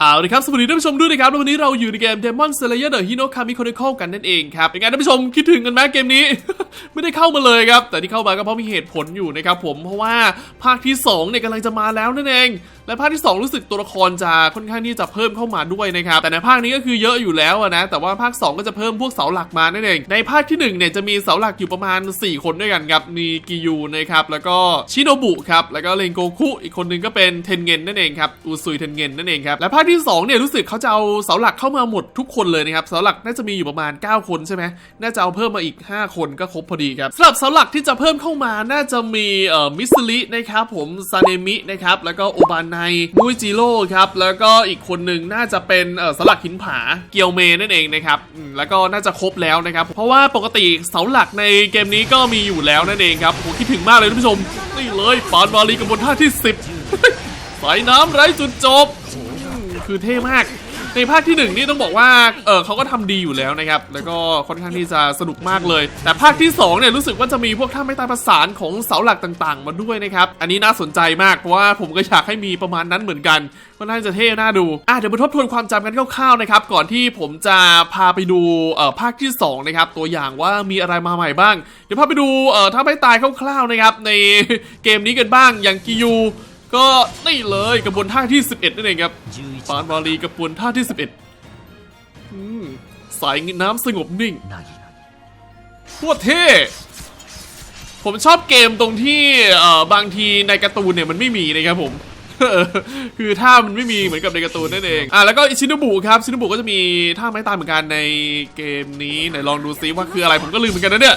เอาละครับสวัสดีท่านผู้ชมด้วยนะครับววันนี้เราอยู่ในเกม Demon Slayer The Hino Kami Chronicle กันนั่นเองครับเป็นไงท่านผู้ชมคิดถึงกันไหมเกมนี้ ไม่ได้เข้ามาเลยครับ แต่ที่เข้ามาก็เพราะมีเหตุผลอยู่นะครับผมเพราะว่าภาคที่2เนี่ยกำลังจะมาแล้วนั่นเอง และภาคที่ 2 รู้สึกตัวละครจะค่อนข้างที่จะเพิ่มเข้ามาด้วยนะครับแต่ในภาคนี้ก็คือเยอะอยู่แล้วนะแต่ว่าภาค 2 ก็จะเพิ่มพวกเสาหลักมานั่นเองในภาคที่1เนี่ยจะมีเสาหลักอยู่ประมาณ 4 คนด้วยกันครับมีกิยูนะครับแล้วก็ชิโนบุครับแล้วก็เรนโกคุอีกคนนึงก็เป็นเทนเงินนั่นเองครับอูซุยเทนเงินนั่นเองครับและภาคที่2เนี่ยรู้สึกเขาจะเอาเสาหลักเข้ามาหมดทุกคนเลยนะครับเสาหลักน่าจะมีอยู่ประมาณ 9 คนใช่ไหมน่าจะเอาเพิ่มมาอีก 5 คนก็ครบพอดีครับสำหรับเสาหลักที่จะเพิ่มเข้ามาน่าจะมีเอ่อมิสลินะครับผมซาเนมินะครับแล้วก็โอบานในมุยจิโร่ครับแล้วก็อีกคนหนึ่งน่าจะเป็นเสาหลักหินผาเกียวเมนั่นเองนะครับแล้วก็น่าจะครบแล้วนะครับเพราะว่าปกติเสาหลักในเกมนี้ก็มีอยู่แล้วนั่นเองครับผมคิดถึงมากเลยท่านผู้ชมนี่เลยปานวาลีกับบนท่าที่ 10สายน้ำไร้จุดจบ คือเท่มาก ในภาคที่หนึ่งนี่ต้องบอกว่า เออเขาก็ทำดีอยู่แล้วนะครับ แล้วก็ค่อนข้างที่จะสนุกมากเลย แต่ภาคที่สองเนี่ยรู้สึกว่าจะมีพวกท่าไม่ตายประสานของเสาหลักต่างๆ มาด้วยนะครับ อันนี้น่าสนใจมากเพราะว่าผมก็อยากให้มีประมาณนั้นเหมือนกันก็น่าจะเท่น่าดู อะเดี๋ยวมาทบทวนความจำกันคร่าวๆนะครับ ก่อนที่ผมจะพาไปดูเอ่อภาคที่สองนะครับตัวอย่างว่ามีอะไรมาใหม่บ้าง เดี๋ยวพาไปดูเอ่อท่าไม่ตายคร่าวๆนะครับในเกมนี้กันบ้างอย่างกิยู ก็นี่เลยกระบวนท่าที่ 11นั่นเองครับปานวาลีกระบวนท่าที่ 11อืมสายน้ำสงบนิ่งโคตรเท่ผมชอบเกมตรงที่เอ่อบางทีในการ์ตูนเนี่ยมันไม่มีนะครับผมคือท่ามันไม่มีเหมือนกับในการ์ตูนนั่นเองอะแล้วก็อิชินบุครับชินบุก็จะมีท่าไม้ตายเหมือนกันในเกมนี้ไหนลองดูซิว่าคืออะไรผมก็ลืมเหมือนกันนะเนี่ย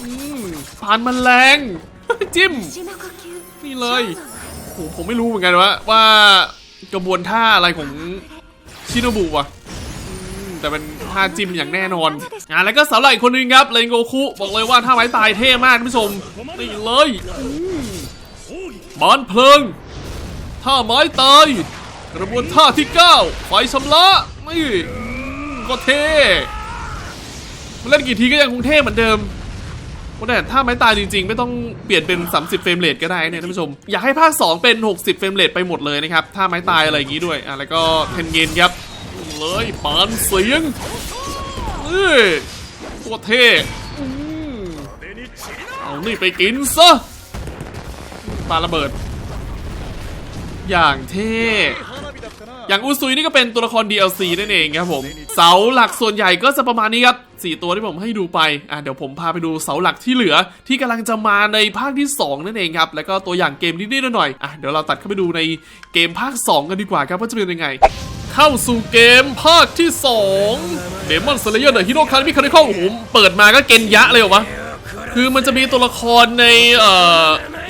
อืมพานมันแรงจิ้มนี่เลย โหผมไม่รู้เหมือนกันว่าว่ากระบวนท่าอะไรของชิโนบุวะแต่เป็นท่าจิ้มอย่างแน่นอนอะแล้วก็สาวหลักอีกคนนึงครับเรนโกคุบอกเลยว่าท่าไม้ตายเท่มากท่านผู้ชมนี่เลยบานเพลิงท่าไม้ตายกระบวนท่าที่9ไฟชำระนี่ก็เท่มาเล่นกี่ทีก็ยังคงเท่เหมือนเดิม แต่ถ้าไม้ตายจริงๆ ไม่ต้องเปลี่ยนเป็น 30 เฟรมเรทก็ได้เนี่ยท่านผู้ชม อยากให้ภาค 2 เป็น 60 เฟรมเรทไปหมดเลยนะครับ ถ้าไม้ตายอะไรอย่างนี้ด้วยอะแล้วก็เทนเกนครับ เลยปานเสียงเอ้ยตัวเท่เอานี่ไปกินซะปาระเบิด อย่างเท่ อย่างอุซุยนี่ก็เป็นตัวละคร DLC นั่นเองครับผมเสาหลักส่วนใหญ่ก็จะประมาณนี้ครับสี่ตัวที่ผมให้ดูไปอะเดี๋ยวผมพาไปดูเสาหลักที่เหลือ ที่กำลังจะมาในภาคที่ 2 นั่นเองครับแล้วก็ตัวอย่างเกมนิดๆหน่อยๆอะเดี๋ยวเราตัดเข้าไปดูในเกมภาค 2 กันดีกว่าครับว่าจะเป็นยังไง เข้าสู่เกมภาคที่2 Demon Slayer The Hero Academy Chronicle โอ้โหเปิดมาก็เกณฑ์ยะเลยเหรอวะคือมันจะมีตัวละครในเอ่อ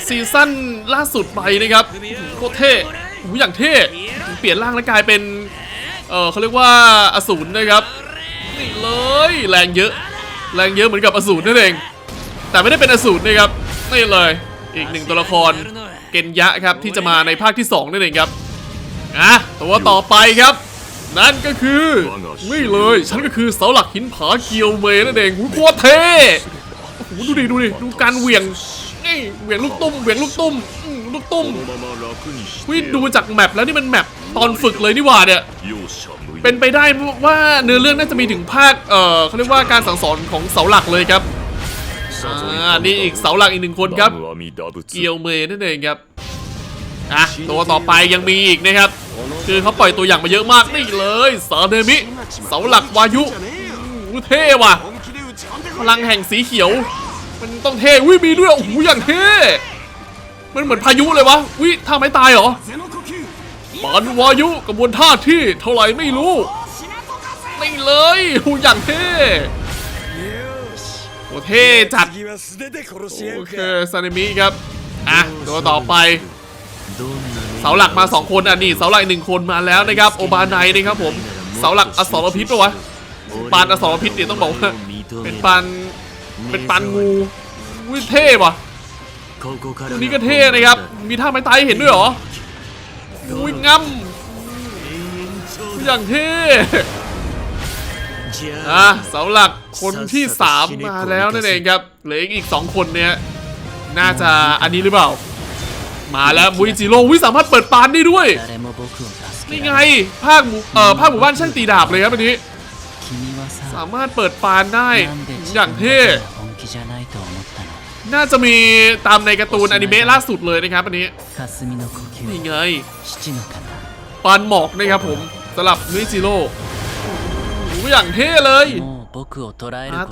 ซีซั่นล่าสุดไปนะครับโคตรเท่อย่างเท่ เปลี่ยนร่างแล้วกลายเป็น เออเขาเรียกว่าอสูรนะครับนี่เลยแรงเยอะ แรงเยอะเหมือนกับอสูรนั่นเอง แต่ไม่ได้เป็นอสูรนะครับนี่เลยอีกหนึ่งตัวละครเกนยะครับที่จะมาในภาคที่2นั่นเองครับอะตัวต่อไปครับ นั่นก็คือนี่เลยฉันก็คือเสาหลักหินผาเกียวเมนั่นเองหูโคตรเท่โอ้ดูดิดูดิดูการเหวี่ยงนี่เหวี่ยงลูกตุ้มเหวี่ยงลูกตุ้มลูกตุ้มวิดูจากแมปแล้วนี่มันแมป ตอนฝึกเลยนี่หว่าเนี่ย เป็นไปได้ว่าเนื้อเรื่องน่าจะมีถึงภาค เอ่อเขาเรียกว่าการสั่งสอนของเสาหลักเลยครับอ่านี่อีกเสาหลักอีกหนึ่งคนครับ เกียวเมย์นั่นเองครับอะตัวต่อไปยังมีอีกนะครับ คือเขาปล่อยตัวอย่างมาเยอะมากนี่เลยเซาเดมิ เสาหลักวายุอู้เท่ว่ะ พลังแห่งสีเขียว มันต้องเท่อุ้ยมีด้วยโอ้โหอย่างเท่มันเหมือนพายุเลยวะวิท่าไม้ตายเหรอ ปานวายุกระบวนท่าที่เท่าไหร่ไม่รู้นี่เลยหูอย่างเท่โอ้เท่จัด โอเคซานิมิครับ อะตัวต่อไป เสาหลักมา 2 คนอะนี่เสาหลักหนึ่งคนมาแล้วนะครับ โอบาไนนะครับผม เสาหลักอสรพิษปะวะปานอสรพิษเนี่ยต้องบอกว่าเป็นปานเป็นปานงูวิเท่ว่ะตัวนี้ก็เท่นะครับ มีท่าไม้ตายเห็นด้วยเหรอ อุ้ยงำอย่างเท่อะเสาหลักคนที่ 3 มาแล้วนั่นเองครับเหลืออีก 2 คนเนี่ยน่าจะอันนี้หรือเปล่า มาแล้วมุยจิโร่วิสามารถเปิดปานได้ด้วยนี่ไงภาคหมู่เอ่อภาคหมู่บ้านช่างตีดาบเลยครับอันนี้ สามารถเปิดปานได้อย่างเท่ น่าจะมีตามในการ์ตูนอนิเมะล่าสุดเลยนะครับอันนี้นี่ไงปานหมอกนะครับผมสลับนิจิโร่อย่างเท่เลย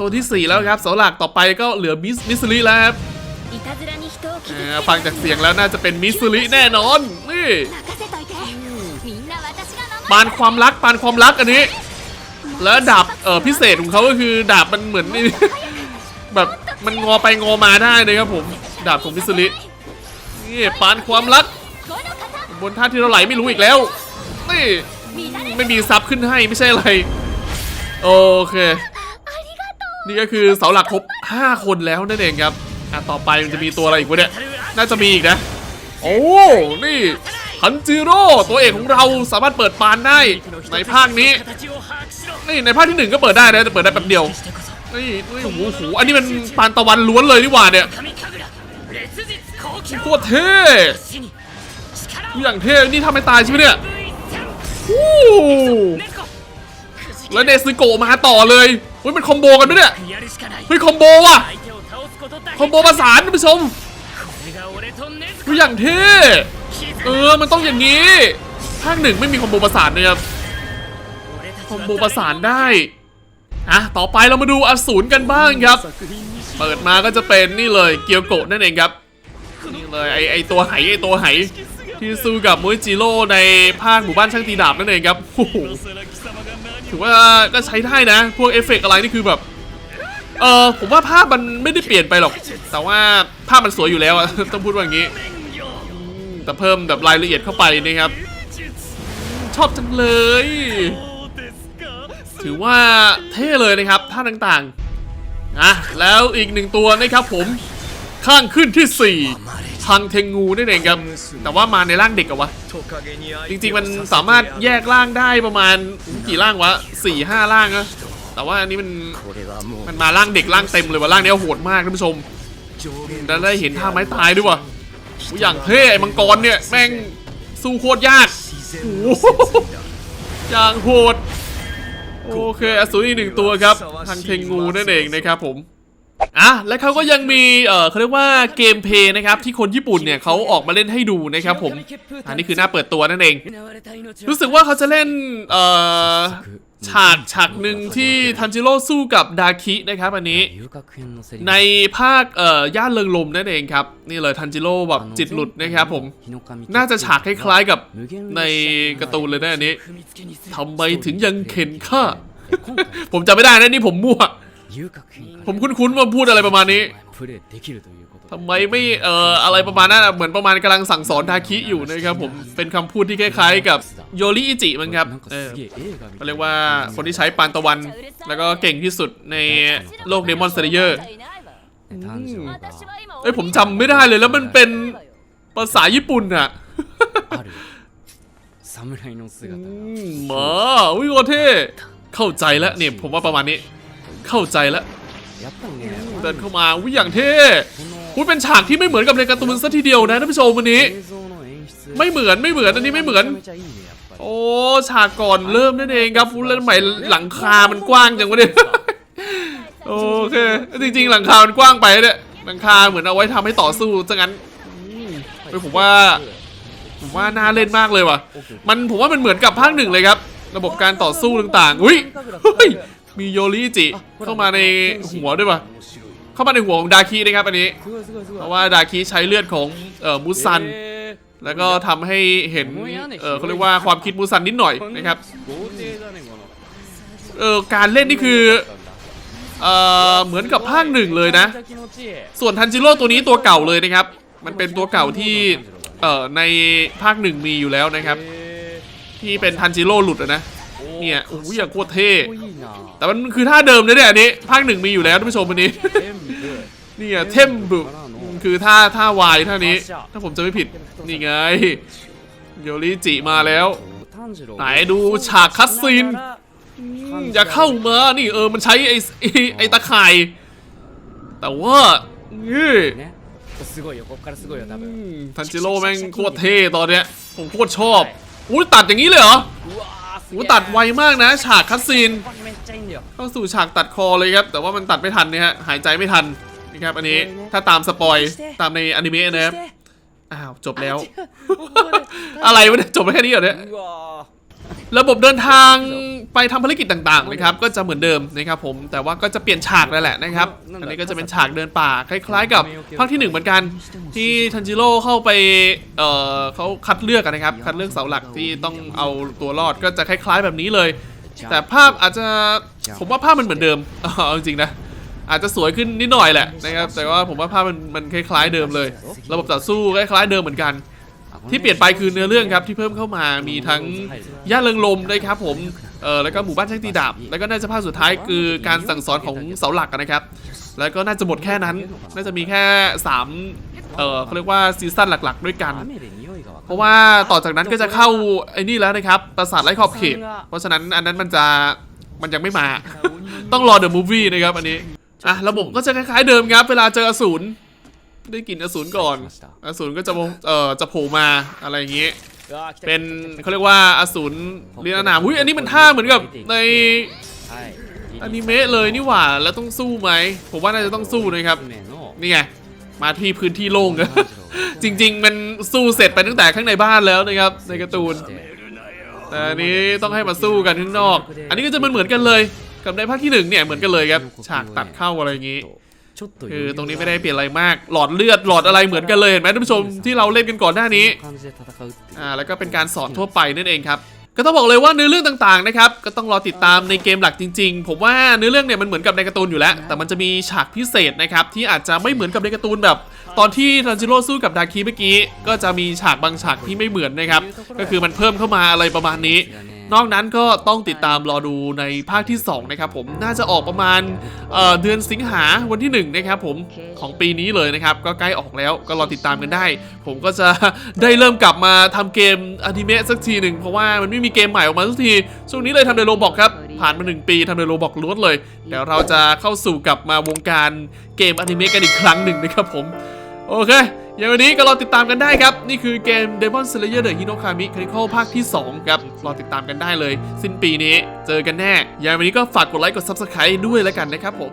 ตัวที่ 4 แล้วครับเสาหลักต่อไปก็เหลือมิสมิสลีแล้วครับฟังจากเสียงแล้วน่าจะเป็นมิสลีแน่นอนนี่ปานความรักปานความรักอันนี้ แล้วดาบพิเศษของเขาก็คือดาบมันเหมือนแบบ มันงอไปงอมาได้เลยครับผม ดาบของมิสุรินี่ปานความรัก บนท่าที่เราไหลไม่รู้อีกแล้ว นี่ไม่มีซับขึ้นให้ไม่ใช่อะไร โอเค นี่ก็คือเสาหลักครบ 5 คนแล้วนั่นเองครับ อะต่อไปมันจะมีตัวอะไรอีกวะเนี่ย น่าจะมีอีกนะ โอ้ นี่ฮันจิโร่ตัวเอกของเราสามารถเปิดปานได้ในภาคนี้ นี่ในภาคที่ 1 ก็เปิดได้นะแต่เปิดได้แป๊บเดียว นี่นี่โอ้โหโอ้โหอันนี้มันปานตะวันล้วนเลยนี่หว่าเนี่ยโคตรเท่อย่างเท่นี่ทำให้ตายใช่ไหมเนี่ยโอ้แล้วเนสึโกะมาต่อเลยเฮ้ยมันคอมโบกันไหมเนี่ยเฮ้ยคอมโบว่ะคอมโบประสานท่านผู้ชมดูอย่างเท่เออมันต้องอย่างนี้ภาคหนึ่งไม่มีคอมโบประสานเลยครับคอมโบประสานได้ อะต่อไปเรามาดูอสูรกันบ้างครับ เปิดมาก็จะเป็นนี่เลยเกียวโกะนั่นเองครับ นี่เลยไอไอตัวไหไอตัวไหที่สู้กับมุยจิโร่ในภาคหมู่บ้านช่างตีดาบนั่นเองครับโอ้โหถือว่าก็ใช้ได้นะ พวกเอฟเฟกต์อะไรนี่คือแบบ เออผมว่าภาพมันไม่ได้เปลี่ยนไปหรอก แต่ว่าภาพมันสวยอยู่แล้วอะต้องพูดว่าอย่างนี้ แต่เพิ่มแบบรายละเอียดเข้าไปนะครับ ชอบจังเลย ถือว่าเท่เลยนะครับท่าต่างๆอะแล้วอีกหนึ่งตัวนะครับผมข้างขึ้นที่4พังเทงงูนั่นเองครับแต่ว่ามาในร่างเด็กอะวะ จริงๆมันสามารถแยกร่างได้ประมาณกี่ร่างวะสี่ห้าร่างนะแต่ว่าอันนี้มันมันมาร่างเด็กร่างเต็มเลยว่ะร่างนี้โหดมากท่านผู้ชมแล้วได้เห็นท่าไม้ตายด้วยวะอยอย่างเท่ไอ้มังกรเนี่ยแม่งสู้โคตรยากโอ้โหอย่างโหด โอเคอสูรอีกหนึ่งตัวครับทางเทงูนั่นเองนะครับผมอะและเขาก็ยังมีเออเขาเรียกว่าเกมเพย์นะครับที่คนญี่ปุ่นเนี่ยเขาออกมาเล่นให้ดูนะครับผมอันนี้คือหน้าเปิดตัวนั่นเอง รู้สึกว่าเขาจะเล่นเออ ฉากฉากหนึ่งที่ทันจิโร่สู้กับดาคินะครับอันนี้ ในภาคเอ่อย่านเริงลมนั่นเองครับ นี่เลยทันจิโร่แบบจิตหลุดนะครับผมน่าจะฉากคล้ายๆกับในการ์ตูนเลยนะอันนี้ทำไมถึงยังเข็นข้าผมจำไม่ได้นะนี่ผมมั่ว ผมคุ้นๆว่าพูดอะไรประมาณนี้ทำไมไม่เอ่ออะไรประมาณนั้นเหมือนประมาณกำลังสั่งสอนทาคิอยู่นะครับผมเป็นคำพูดที่คล้ายๆ กับโยริอิจิมั้งครับเออเรียกว่าคนที่ใช้ปานตะวัน แล้วก็เก่งที่สุดในโลกเดมอนสเลเยอร์เอ้ยผมจำไม่ได้เลยแล้วมันเป็นภาษาญี่ปุ่นอะหมาวิโกเทเข้าใจแล้วเนี่ยผมว่าประมาณนี้ เข้าใจแล้วเดินเข้ามาวิ่งอย่างเท่คุณเป็นฉากที่ไม่เหมือนกับในการ์ตูนซะทีเดียวนะท่านผู้ชมวันนี้ ไม่เหมือนไม่เหมือนอันนี้ไม่เหมือน โอ้ฉากก่อนเริ่มนั่นเองครับฟูเล่นใหม่หลังคามันกว้างจังวะเนี่ยโอเคจริง ๆ หลังคามันกว้างไปเนี่ยหลังคาเหมือนเอาไว้ทำให้ต่อสู้ซะงั้นไม่ผมว่า ผมว่าน่าเล่นมากเลยว่ะ มันผมว่ามันเหมือนกับภาคหนึ่งเลยครับ ระบบการต่อสู้ต่างๆ อุ้ย มีโยริจิเข้ามาในหัวด้วยปะเข้ามาในหัวของดาคินะครับอันนี้ เพราะว่าดาคิใช้เลือดของออมูซัน แล้วก็ทำให้เห็นเขาเรียกว่าความคิดมูซันนิดหน่อยนะครับการเล่นนี่คือเออเหมือนกับภาคหนึ่งเลยนะ ส่วนทันจิโร่ตัวนี้ตัวเก่าเลยนะครับ มันเป็นตัวเก่าที่เอ่อในภาคหนึ่งมีอยู่แล้วนะครับ ที่เป็นทันจิโร่หลุดนะ เนี่ยอุ้ยอย่างโคตรเท่แต่มันคือท่าเดิมเลยเนี่ยอันนี้ภาคหนึ่งมีอยู่แล้วท่านผู้ชมวันนี้นี่อะเทมบุคือท่าท่าวายท่านี้ ถ้าผมจะไม่ผิดนี่ไงโยริจิมาแล้ว ไหนดูฉากคัตซีนอย่าเข้ามา นี่เออ มันใช้ไอ้ไอ้ตะข่าย แต่ว่านี่ทันจิโร่แม่งโคตรเท่ตอนเนี้ย ผมโคตรชอบ อุ้ยตัดอย่างนี้เลยเหรอ อู้ตัดไวมากนะ ฉากคัตซีน เข้าสู่ฉากตัดคอเลยครับ แต่ว่ามันตัดไม่ทันเนะฮะ หายใจไม่ทันนะครับ อันนี้ถ้าตามสปอยตามในอนิเมะนะครับ อ้าว จบแล้ว อะไรวะเนี่จบแค่นี้เหรอเนี่ย ระบบเดินทางไปทำภารกิจต่างๆนะครับก็จะเหมือนเดิมนะครับผมแต่ว่าก็จะเปลี่ยนฉากแล้วแหละนะครับอันนี้ก็จะเป็นฉากเดินป่าคล้าย ๆ กับภาคที่หนึ่งเหมือนกัน ที่ทันจิโร่เข้าไปเอ่อเขาคัดเลือกกันนะครับ คัดเลือกเสาหลักที่ต้องเอาตัวรอดก็จะคล้าย ๆ แบบนี้เลย แต่ภาพอาจจะผมว่าภาพมันเหมือนเดิมเอาจริงๆนะอาจจะสวยขึ้นนิดหน่อยแหละนะครับแต่ว่าผมว่าภาพมันมันคล้าย ๆเดิมเลย ระบบต่อสู้คล้ายๆเดิมเหมือนกัน ที่เปลี่ยนไปคือเนื้อเรื่องครับที่เพิ่มเข้ามามีทั้งย่าเริงลมนะครับผมเออแล้วก็หมู่บ้านช่างตีดาบแล้วก็น่าจะภาคสุดท้ายคือการสั่งสอนของเสาหลักนะครับ แล้วก็น่าจะหมดแค่นั้น น่าจะมีแค่3เออเขาเรียกว่าซีซั่นหลักๆ ด้วยกัน เพราะว่าต่อจากนั้นก็จะเข้าไอ้นี่แล้วนะครับปราสาทไร้ขอบเขต เพราะฉะนั้นอันนั้นมันจะมันยังไม่มา ต้องรอเดอะมูฟวี่นะครับอันนี้อะระบบก็จะคล้ายๆเดิมครับ เวลาเจออสูร ได้กลิ่นอสูรก่อน อสูรก็จะเอ่อจะโผล่มาอะไรอย่างเงี้ยเป็นเขาเรียกว่าอสูรเรียนหนามอุ้ยอันนี้มันท่าเหมือนกับในอนิเมะเลยนี่หว่าแล้วต้องสู้ไหมผมว่าน่าจะต้องสู้นะครับนี่ไงมาที่พื้นที่โล่งกันจริง ๆ มันสู้เสร็จไปตั้งแต่ข้างในบ้านแล้วนะครับ ในการ์ตูนแต่อันนี้ต้องให้มาสู้กันข้างนอก อันนี้ก็จะเหมือนเหมือนกันเลย กับในภาคที่หนึ่งเนี่ยเหมือนกันเลยครับฉากตัดเข้าอะไรอย่างนี้ คือตรงนี้ไม่ได้เปลี่ยนอะไรมาก หลอดเลือดหลอดอะไรเหมือนกันเลยเห็นไหมท่านผู้ชมที่เราเล่นกันก่อนหน้านี้อ่าแล้วก็เป็นการสอนทั่วไปนั่นเองครับก็ต้องบอกเลยว่าเนื้อเรื่องต่างๆนะครับก็ต้องรอติดตามในเกมหลักจริง ๆ ผมว่าเนื้อเรื่องเนี่ยมันเหมือนกับในการ์ตูนอยู่แล้ว แต่มันจะมีฉากพิเศษนะครับที่อาจจะไม่เหมือนกับในการ์ตูนแบบ ตอนที่ทันจิโร่สู้กับดาคิเมื่อกี้ ก็จะมีฉากบางฉากที่ไม่เหมือนนะครับก็คือมันเพิ่มเข้ามาอะไรประมาณนี้ นอกนั้นก็ต้องติดตามรอดูในภาคที่ 2 นะครับผมน่าจะออกประมาณเอ่อเดือนสิงหาวันที่ 1 นะครับผมของปีนี้เลยนะครับ ก็ใกล้ออกแล้วก็รอติดตามกันได้ ผมก็จะได้เริ่มกลับมาทำเกมอนิเมะสักทีหนึ่งเพราะว่ามันไม่มีเกมใหม่ออกมาสักทีช่วงนี้เลยทำในโรบอกครับผ่านมา 1 ปีทำในโรบอกล้วนเลยเดี๋ยวเราจะเข้าสู่กลับมาวงการเกมอนิเมะกันอีกครั้งหนึ่งนะครับผม โอเคอย่างวันนี้ก็รอติดตามกันได้ครับ นี่คือเกม Demon Slayer The Hinokami Chronicle ภาคที่ 2 ครับ รอติดตามกันได้เลย สิ้นปีนี้เจอกันแน่อย่างวันนี้ก็ฝากกดไลค์กด Subscribe ด้วยแล้วกันนะครับผม